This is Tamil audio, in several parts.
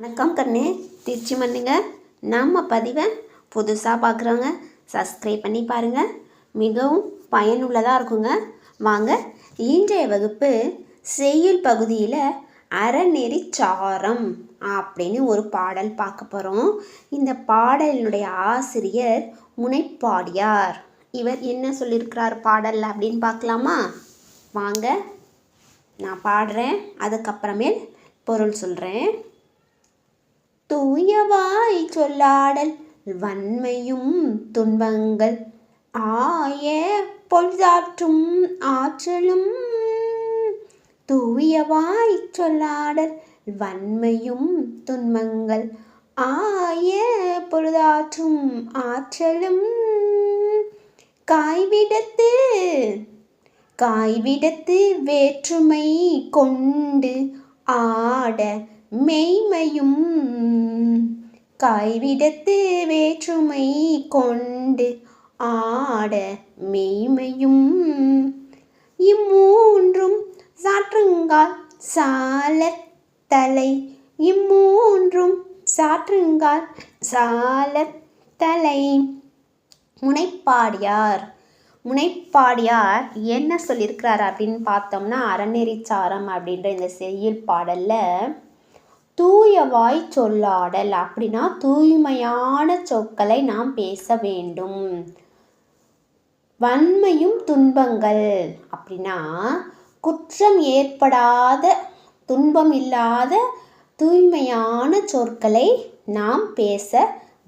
வணக்கம் கண்ணு. திருச்சி மண்ணுங்க. நம்ம பதிவை புதுசாக பார்க்குறவங்க சப்ஸ்கிரைப் பண்ணி பாருங்கள் மிகவும் பயனுள்ளதாக இருக்குங்க. வாங்க இன்றைய வகுப்பு செய்யுள் பகுதியில் அறநெறி சாரம் அப்படின்னு ஒரு பாடல் பார்க்க போகிறோம் இந்த பாடலினுடைய ஆசிரியர் முனைப்பாடியார். இவர் என்ன சொல்லியிருக்கிறார் பாடல் அப்படின்னு பார்க்கலாமா? வாங்க நான் பாடுறேன். அதுக்கப்புறமேல் பொருள் சொல்கிறேன் தூயவாய் சொல்லாடல் வன்மையும் துன்பங்கள். ஆய பொழுதாற்றும் ஆற்றலும் தூயவாய் சொல்லாடல் வன்மையும் துன்பங்கள். ஆய பொழுதாற்றும் ஆற்றலும் காய்விடத்து காய்விடத்து வேற்றுமை கொண்டு ஆட மெய்மையும் காய்விடத்து வேற்றுமை கொண்டு ஆட மெய்மையும். இம்மூன்றும் சாற்றுங்கால் சாலத்தலை இம்மூன்றும் சாற்றுங்கால் சாலத்தலை. முனைப்பாடியார் முனைப்பாடியார் என்ன சொல்லியிருக்கிறார் அப்படின்னு பார்த்தோம்னா அறநெறிச்சாரம் அப்படின்ற இந்த செய்யுள் பாடலில் தூயவாய் சொல்லாடல். அப்படின்னா தூய்மையான சொற்களை நாம் பேச வேண்டும். வன்மையும் துன்பங்கள். அப்படின்னா குற்றம் ஏற்படாத துன்பம் இல்லாத தூய்மையான சொற்களை நாம் பேச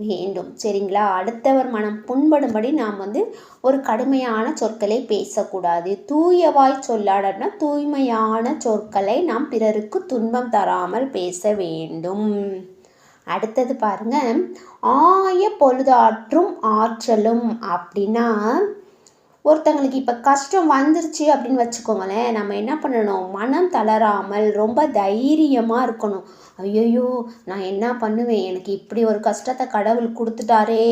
வேண்டும். சரிங்களா? அடுத்தவர் மனம் புண்படும்படி நாம் வந்து ஒரு கடுமையான சொற்களை பேசக்கூடாது. தூயவாய் சொல்லாடனா தூய்மையான சொற்களை நாம் பிறருக்கு துன்பம் தராமல் பேச வேண்டும். அடுத்தது பாருங்க. ஆய பொழுதாற்றும் ஆற்றலும் அப்படின்னா ஒருத்தங்களுக்கு இப்போ கஷ்டம் வந்துருச்சு அப்படின்னு வச்சுக்கோங்களேன் நம்ம என்ன பண்ணணும்? மனம் தளராமல் ரொம்ப தைரியமாக இருக்கணும். ஐயோ நான் என்ன பண்ணுவேன்? எனக்கு இப்படி ஒரு கஷ்டத்தை கடவுள் கொடுத்துட்டாரே.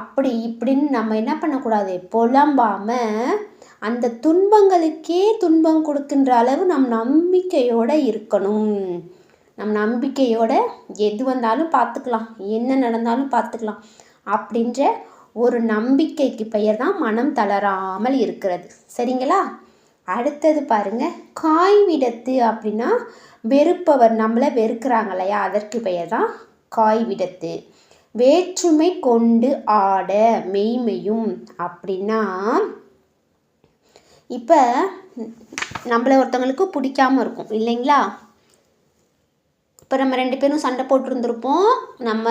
அப்படி இப்படின்னு நம்ம என்ன பண்ணக்கூடாது? புலம்பாமல் அந்த துன்பங்களுக்கே துன்பம் கொடுக்கின்ற அளவு நம் நம்பிக்கையோடு இருக்கணும். நம் நம்பிக்கையோட எது வந்தாலும் பார்த்துக்கலாம். என்ன நடந்தாலும் பார்த்துக்கலாம். அப்படின்ற ஒரு நம்பிக்கைக்கு பெயர் தான் மனம் தளராமல் இருக்கிறது. சரிங்களா? அடுத்தது பாருங்க. காய்விடத்து அப்படின்னா வெறுப்பவர் நம்மளை வெறுக்கிறாங்க இல்லையா? அதற்கு பெயர் தான் காய்விடத்து வேற்றுமை கொண்டு ஆட மெய்மையும் அப்படின்னா இப்போ நம்மளை ஒருத்தவங்களுக்கு பிடிக்காம இருக்கும் இல்லைங்களா? இப்போ நம்ம ரெண்டு பேரும் சண்டை போட்டிருந்துருப்போம். நம்ம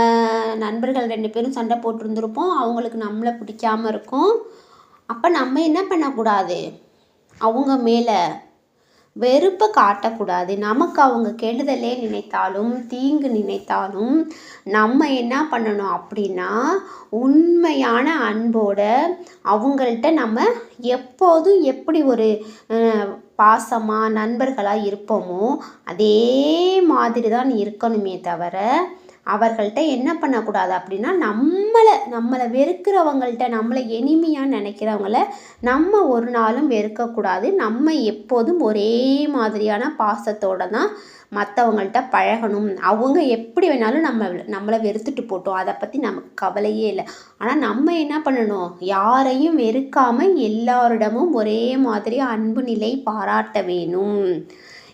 நண்பர்கள் ரெண்டு பேரும் சண்டை போட்டிருந்துருப்போம். அவங்களுக்கு நம்மளை பிடிக்காம இருக்கும். அப்போ நம்ம என்ன பண்ணக்கூடாது? அவங்க மேலே வெறுப்பை காட்டக்கூடாது. நமக்கு அவங்க கெடுதலே நினைத்தாலும் தீங்கு நினைத்தாலும் நம்ம என்ன பண்ணணும் அப்படின்னா உண்மையான அன்போட அவங்கள்ட்ட நம்ம எப்போதும் எப்படி ஒரு பாசமாக நண்பர்களாக இருப்போமோ அதே மாதிரி தான் இருக்கணுமே தவிர அவர்கள்ட்ட என்ன பண்ணக்கூடாது அப்படின்னா நம்மளை நம்மளை வெறுக்கிறவங்கள்ட்ட நம்மளை இனிமையாக நினைக்கிறவங்கள நம்ம ஒரு நாளும் வெறுக்கக்கூடாது. நம்ம எப்போதும் ஒரே மாதிரியான பாசத்தோடு தான் மற்றவங்கள்ட்ட பழகணும். அவங்க எப்படி வேணாலும் நம்ம நம்மளை வெறுத்துட்டு போட்டோம். அதை பற்றி நமக்கு கவலையே இல்லை. ஆனால் நம்ம என்ன பண்ணணும்? யாரையும் வெறுக்காமல் எல்லாரிடமும் ஒரே மாதிரி அன்பு நிலை பாராட்ட வேணும்.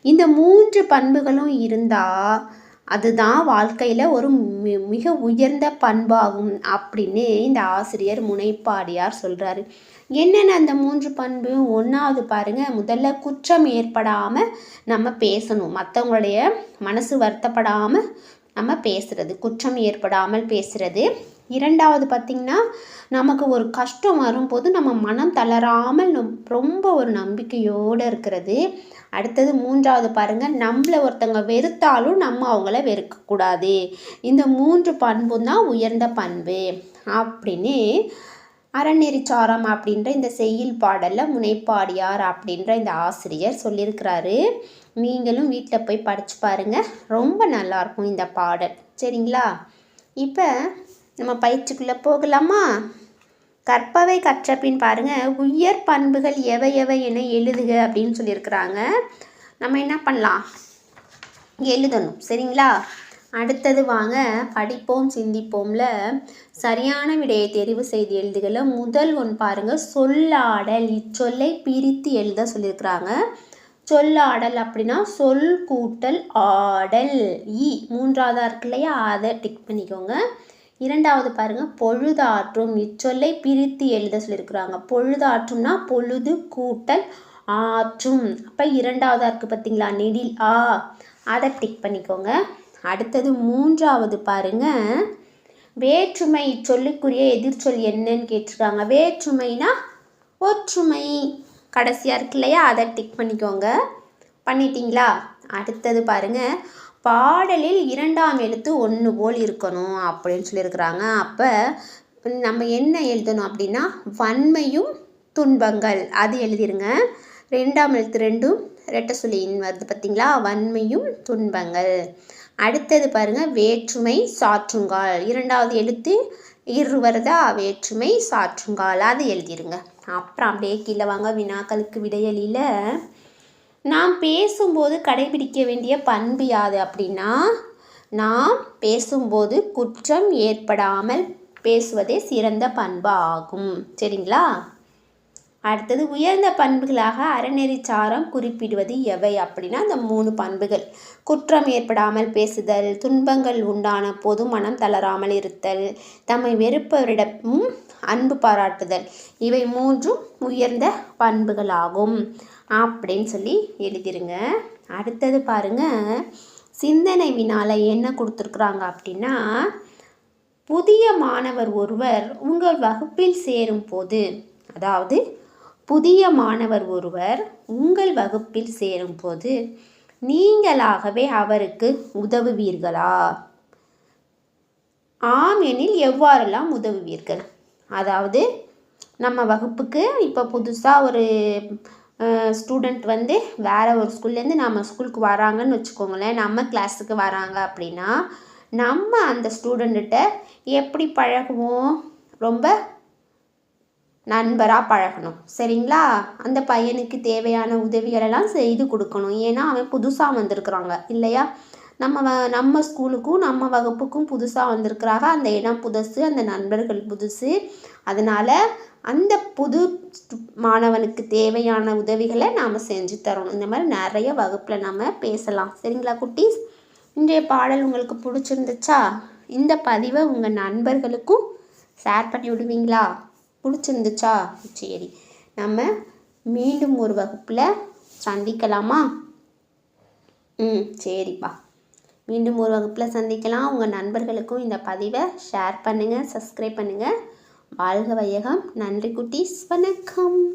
இந்த மூன்று பண்புகளும் இருந்தால் அதுதான் வாழ்க்கையில் ஒரு மிக உயர்ந்த பண்பாகும் அப்படின்னு இந்த ஆசிரியர் முனைப்பாடியார் சொல்கிறாரு என்னென்ன அந்த மூன்று பண்பு? ஒன்றாவது பாருங்கள் முதல்ல குற்றம் ஏற்படாமல் நம்ம பேசணும். மற்றவங்களுடைய மனசு வருத்தப்படாமல் நம்ம பேசுகிறது குற்றம் ஏற்படாமல் பேசுகிறது இரண்டாவது பார்த்திங்கன்னா நமக்கு ஒரு கஷ்டம் வரும்போது நம்ம மனம் தளராமல் ரொம்ப ஒரு நம்பிக்கையோடு இருக்கிறது. அடுத்தது மூன்றாவது பாருங்கள் நம்மளை ஒருத்தங்க வெறுத்தாலும் நம்ம அவங்கள வெறுக்கக்கூடாது. இந்த மூன்று பண்பும் தான் உயர்ந்த பண்பு. அப்படின்னு அறநெறிச்சாரம் அப்படின்ற இந்த செய்யுள் பாடலில் முனைப்பாடியார் அப்படின்ற இந்த ஆசிரியர் சொல்லியிருக்கிறாரு. நீங்களும் வீட்டில் போய் படித்து பாருங்கள் ரொம்ப நல்லாயிருக்கும் இந்த பாடல். சரிங்களா? இப்போ நம்ம பயிற்சிக்குள்ளே போகலாமா? கற்பவை கற்றபின் பாருங்கள் உயர் பண்புகள் எவை எவை என எழுதுக அப்படின்னு சொல்லியிருக்கிறாங்க. நம்ம என்ன பண்ணலாம்? எழுதணும் சரிங்களா? அடுத்தது வாங்க படிப்போம் சிந்திப்போம்ல. சரியான விடையை தெரிவு செய்து எழுதுகள முதல் ஒன்று பாருங்கள் சொல்லாடல் இச்சொல்லை பிரித்து எழுத சொல்லியிருக்கிறாங்க. சொல்லாடல் அப்படின்னா சொல் கூட்டல் ஆடல் இ. மூன்றாவதாக இருக்கு இல்லையா? அதை டிக் பண்ணிக்கோங்க. இரண்டாவது பாருங்க பொழுதாற்றும். இச்சொல்லை பிரித்து எழுத சொல்லியிருக்கிறாங்க. பொழுதாற்றும்னா பொழுது கூட்டல் ஆற்றும். அப்போ இரண்டாவதாக இருக்குது பார்த்தீங்களா? நெடில் ஆ. அதை டிக் பண்ணிக்கோங்க. அடுத்தது மூன்றாவது பாருங்க வேற்றுமை சொல்லுக்குரிய எதிர்ச்சொல் என்னன்னு கேட்டிருக்காங்க. வேற்றுமைனா ஒற்றுமை. கடைசியாக இருக்கு இல்லையா? அதை டிக் பண்ணிக்கோங்க. பண்ணிட்டீங்களா? அடுத்தது பாருங்கள் பாடலில் இரண்டாம் எழுத்து ஒன்று போல் இருக்கணும் அப்படின்னு சொல்லியிருக்கிறாங்க. அப்போ நம்ம என்ன எழுதணும் அப்படின்னா வன்மையும் துன்பங்கள். அது எழுதிருங்க. ரெண்டாம் எழுத்து ரெண்டும் ரெட்ட சொல்லின் வருது பார்த்தீங்களா வன்மையும் துன்பங்கள். அடுத்தது பாருங்க வேற்றுமை சாற்றுங்கால். இரண்டாவது எழுத்து இரு வருதா? வேற்றுமை சாற்றுங்கால். அது எழுதிருங்க. அப்புறம் அப்படியே கீழே வாங்க. வினாக்களுக்கு விடையலியில் நாம் பேசும்போது கடைபிடிக்க வேண்டிய பண்பு யாது அப்படின்னா நாம் பேசும்போது குற்றம் ஏற்படாமல் பேசுவதே சிறந்த பண்பு ஆகும். சரிங்களா? அடுத்தது உயர்ந்த பண்புகளாக அறநெறிச்சாரம் குறிப்பிடுவது எவை அப்படின்னா அந்த மூணு பண்புகள். குற்றம் ஏற்படாமல் பேசுதல் துன்பங்கள் உண்டான பொது மனம் தளராமல் இருத்தல் தம்மை வெறுப்பவரிடமும் அன்பு பாராட்டுதல். இவை மூன்றும் உயர்ந்த பண்புகளாகும். அப்படின்னு சொல்லி எழுதிருங்க. அடுத்தது பாருங்க. சிந்தனை வினால என்ன கொடுத்துருக்குறாங்க அப்படின்னா புதிய மாணவர் ஒருவர் உங்கள் வகுப்பில் சேரும் போது அதாவது புதிய மாணவர் ஒருவர் உங்கள் வகுப்பில் சேரும் போது நீங்களாகவே அவருக்கு உதவுவீர்களா? ஆம் எனில் எவ்வாறெல்லாம் உதவுவீர்கள்? அதாவது நம்ம வகுப்புக்கு இப்போ புதுசாக ஒரு ஸ்டூடெண்ட் வந்து வேறு ஒரு ஸ்கூல்லேருந்து நம்ம ஸ்கூலுக்கு வராங்கன்னு வச்சுக்கோங்களேன். நம்ம கிளாஸுக்கு வராங்க அப்படின்னா நம்ம அந்த ஸ்டூடெண்ட்ட எப்படி பழகுவோம்? ரொம்ப நண்பராக பழகணும். சரிங்களா? அந்த பையனுக்கு தேவையான உதவிகளெல்லாம் செய்து கொடுக்கணும். ஏன்னா அவன் புதுசாக வந்திருக்குறாங்க. இல்லையா? நம்ம வ நம்ம ஸ்கூலுக்கும் நம்ம வகுப்புக்கும் புதுசாக வந்திருக்கிறாங்க. அந்த இடம் புதுசு அந்த நண்பர்கள் புதுசு. அதனால் அந்த புது மாணவனுக்கு தேவையான உதவிகளை நாம் செஞ்சு தரணும். இந்த மாதிரி நிறைய வகுப்பில் நம்ம பேசலாம். சரிங்களா குட்டீஸ்? இன்றைய பாடல் உங்களுக்கு பிடிச்சிருந்துச்சா? இந்த பதிவை உங்கள் நண்பர்களுக்கும் ஷேர் பண்ணி விடுவீங்களா? பிடிச்சிருந்துச்சா? சரி நம்ம மீண்டும் ஒரு வகுப்பில் சந்திக்கலாமா? ம் சரிப்பா. மீண்டும் ஒரு வகுப்பில் சந்திக்கலாம். உங்கள் நண்பர்களுக்கும் இந்த பதிவை ஷேர் பண்ணுங்கள் சப்ஸ்கிரைப் பண்ணுங்கள் வாழ்க வையகம். நன்றி குட்டீஸ். வணக்கம்.